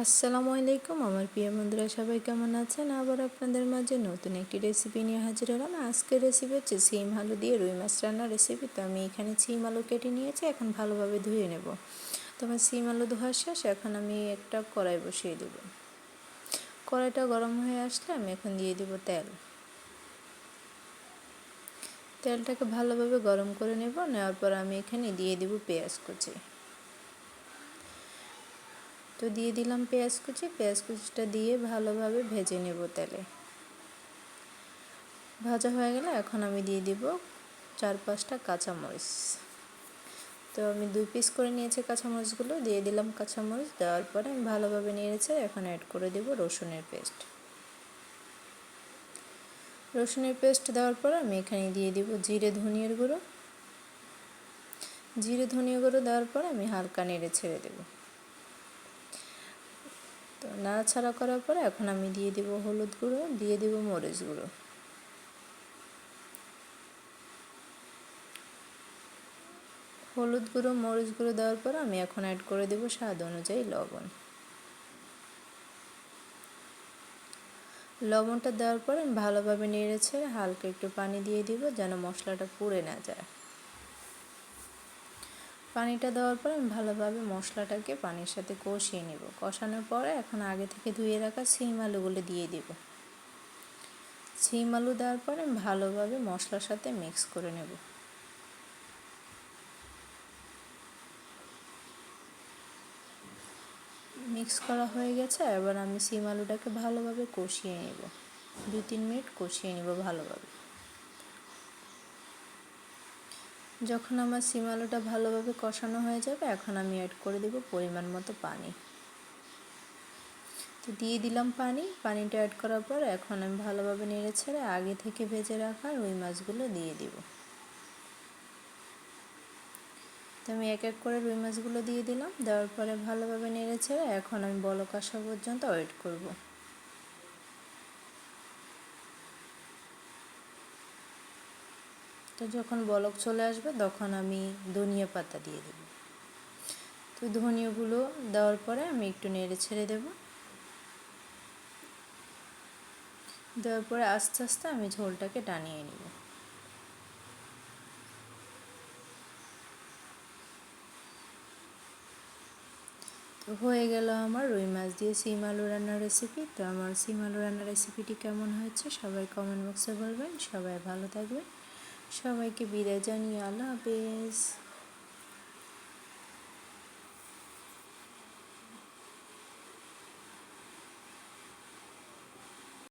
আসসালামু আলাইকুম, আমার প্রিয় বন্ধুরা, সবাই কেমন আছেন? আবার আপনাদের মাঝে নতুন একটি রেসিপি নিয়ে হাজির হলাম। আজকের রেসিপি হচ্ছে সিম আলু দিয়ে রুই মাছ রান্নার রেসিপি তো আমি এখানে সিম আলু কেটে নিয়েছি, এখন ভালোভাবে ধুয়ে নেব। তো আমার সিম আলু ধোয়ার শেষ, এখন আমি একটা কড়াই বসিয়ে দেব। কড়াইটা গরম হয়ে আসলে আমি এখন দিয়ে দেব তেল। তেলটাকে ভালোভাবে গরম করে নেব, নেওয়ার পর আমি এখানে দিয়ে দেব পেঁয়াজ কুচি। তো দিয়ে দিলাম পেঁয়াজ কুচি। পেঁয়াজ কুচিটা দিয়ে ভালোভাবে ভেজে নেব তেলে। ভাজা হয়ে গেলে এখন আমি দিয়ে দিব চার পাঁচটা কাঁচামরিচ। তো আমি দুই পিস করে নিয়েছি কাঁচামরিচগুলো, দিয়ে দিলাম কাঁচামরিচ, দেওয়ার পরে আমি ভালোভাবে নিয়েছে এখন অ্যাড করে দেব রসুনের পেস্ট। রসুনের পেস্ট দেওয়ার পর আমি এখানে দিয়ে দিব জিরে ধনিয়ার গুঁড়ো। জিরে ধনিয়া গুঁড়ো দেওয়ার পর আমি হালকা নেড়ে ছেড়ে দেবো। তো নাড়াছাড়া করার পরে এখন আমি দিয়ে দেব হলুদ গুঁড়ো, দিয়ে দেব মরিচ গুঁড়ো। হলুদ গুঁড়ো, মরিচ গুঁড়ো দেওয়ার পর আমি এখন অ্যাড করে দেব স্বাদ অনুযায়ী লবণ। লবণটা দেওয়ার পর আমি ভালোভাবে নেড়েছে হালকা একটু পানি দিয়ে দিব যেন মশলাটা পুড়ে না যায়। পানিটা দেওয়ার পর আমি ভালোভাবে মশলাটাকে পানির সাথে কষিয়ে নেব। কষানোর পরে এখন আগে থেকে ধুয়ে রাখা সিম আলুগুলো দিয়ে দেব। সিম আলু দেওয়ার পরে আমি ভালোভাবে মশলার সাথে মিক্স করে নেব। মিক্স করা হয়ে গেছে, এবার আমি সিম আলুটাকে ভালোভাবে কষিয়ে নেব। দু তিন মিনিট কষিয়ে নেব ভালোভাবে। যখন আমার সিম আলুটা ভালোভাবে কষানো হয়ে যাবে, এখন আমি অ্যাড করে দেব পরিমাণ মতো পানি। তো দিয়ে দিলাম পানি। পানিটা অ্যাড করার পর এখন আমি ভালোভাবে নেড়ে ছেড়ে আগে থেকে ভেজে রাখা রুই মাছগুলো দিয়ে দিব। তো আমি এক এক করে রুই মাছগুলো দিয়ে দিলাম। দেওয়ার পরে ভালোভাবে নেড়ে ছেড়ে এখন আমি বলক আসা পর্যন্ত ওয়েট করব। তো যখন বলক চলে আসবে, তখন আমি ধনিয়া পাতা দিয়ে দেব। তো ধনিয়াগুলো দেওয়ার পরে আমি একটু নেড়ে ছেড়ে দেব। দেওয়ার পরে আস্তে আস্তে আমি ঝোলটাকে টানিয়ে নিব। তো হয়ে গেল আমার রুই মাছ দিয়ে সিম আলু রান্নার রেসিপি তো আমার সিম আলু রান্নার রেসিপিটি কেমন হয়েছে সবাই কমেন্ট বক্সে বলবেন। সবাই ভালো থাকবেন। সবাইকে বিদায় জানিয়ে আল্লাহ হাফেজ।